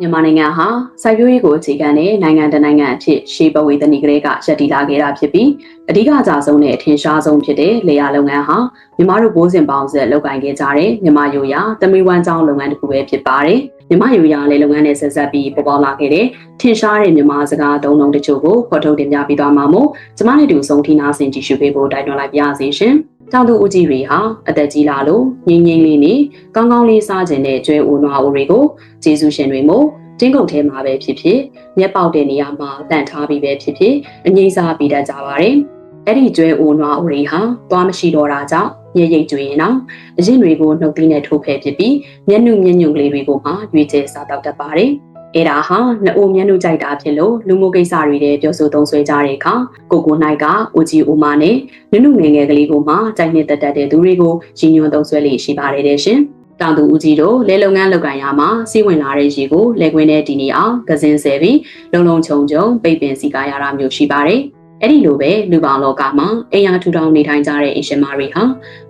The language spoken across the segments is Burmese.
မြန်မာနိုင်ငံဟာစိုက်ပျိုးရေးကိုအခြေခံတဲ့နိုင်ငံတစ်နိုင်ငံအဖြစ်ရှေးပဝေသနီကလေးကရပ်တည်လာခဲ့တာဖြစ်ပြီးအဓိကအကြဆုံးနဲ့အထင်ရှားဆုံးဖြစ်တဲ့လေယာလုပ်ငန်းဟာမြန်မာတို့ဘိုးစဉ်ပေါင်းဆက်လုပ်ကိုင်ခဲ့ကြတဲ့မြန်မာယိုရာသမီးဝမ်းကျောင်းလုပ်ငန်းတစ်ခုပဲဖြစ်ပါတယ်။မြန်မာယိုရာလေလုပ်ငန်းနဲ့ဆက်ဆက်ပြီးပေါ်ပေါက်လာခဲ့တဲ့ထင်ရှားတဲ့မြန်မာစကားသုံးလုံးတချို့ကိုဖော်ထုတ်တင်ပြပေးသွားမှာမို့ကျမနဲ့တူဆုံးထိနာဆင်ကြည့်ရှုပေးဖို့တိုက်တွန်းလိုက်ပါရစေရှင်။ တောင်သူဦးကြီးတွေဟာအသက်ကြီးလာလို့ငြိမ်ငြိမ်လေးနဲ့ကောင်းကောင်းလေးစားခြင်းနဲ့ကျွဲအိုနွားအိုတွေကိုကျေးဇူးရှင်တွေမို့တင်းကုန်ထဲမှာပဲဖြစ်ဖြစ်မျက်ပေါက်တဲ့နေရာမှာတန့်ထားပြီးပဲဖြစ်ဖြစ်အငိမ့်စားပြီးတတ်ကြပါတယ်။အဲ့ဒီကျွဲအိုနွားအိုတွေဟာသွားမရှိတော့တာကြောင့်ညရိတ်ကျွေးရင်တော့အရင်တွေကိုနှုတ်သီးနဲ့ထိုးဖယ်ဖြစ်ပြီးမျက်နှုမျက်ညွန့်ကလေးတွေကိုမှရွေးချယ်စားတောက်တတ်ပါတယ်။ အဲ့ဒါဟာနှအိုမျက်နှုကြိုက်တာဖြစ်လို့လူမှုကိစ္စတွေတဲ့ပြောဆိုသုံးဆွဲကြတဲ့အခါကိုကိုနိုင်ကအိုဂျီအိုမာနဲ့နုနုငယ်ငယ်ကလေးကိုမှကြိုက်နှစ်သက်တတ်တဲ့သူတွေကိုရည်ညွှန်းသုံးဆွဲလေးရှိပါတယ်တဲ့ရှင်။တောင်သူဦးကြီးတို့လဲလုပ်ငန်းလုပ်ကိုင်ရာမှာစီးဝင်လာတဲ့ရေကိုလက်ကွင်းနဲ့တည်နေအောင်ကစင်းဆဲပြီးလုံလုံခြုံခြုံပိတ်ပင်စီကားရတာမျိုးရှိပါတယ်။ အဲ့ဒီလိုပဲလူပေါင်းလောကမှာအိမ်ယာထူထောင်နေထိုင်ကြတဲ့အရှင်မာတွေဟာ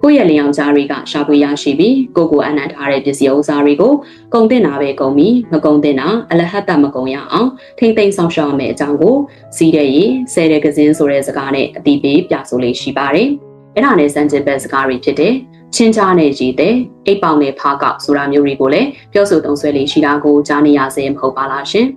ကိုယ့်ရဲ့လျင်အောင်ကြားတွေကရှာဖွေရရှိပြီးကိုယ့်ကိုအနံ့ထားတဲ့ပစ္စည်းဥစ္စာတွေကိုကုန်တင်တာပဲကုန်ပြီးမကုန်တင်တာအလဟတ်တမကုန်ရအောင်ထိမ့်သိမ်းဆောင်ရှောက်ရမယ့်အကြောင်းကိုစီးတဲ့ရေဆဲတဲ့ကစင်းဆိုတဲ့စကားနဲ့အတိပေးပြဆိုလေးရှိပါတယ်။အဲ့ဒါနဲ့စံကျင်ဘက်စကားတွေဖြစ်တဲ့ချင်းချားနဲ့ရည်တဲ့အိပ်ပေါင်နဲ့ဖားကောက်ဆိုတာမျိုးတွေကိုလည်းပြောဆိုသုံးဆွဲလေးရှိတာကိုကြားနေရစေမဟုတ်ပါလားရှင်။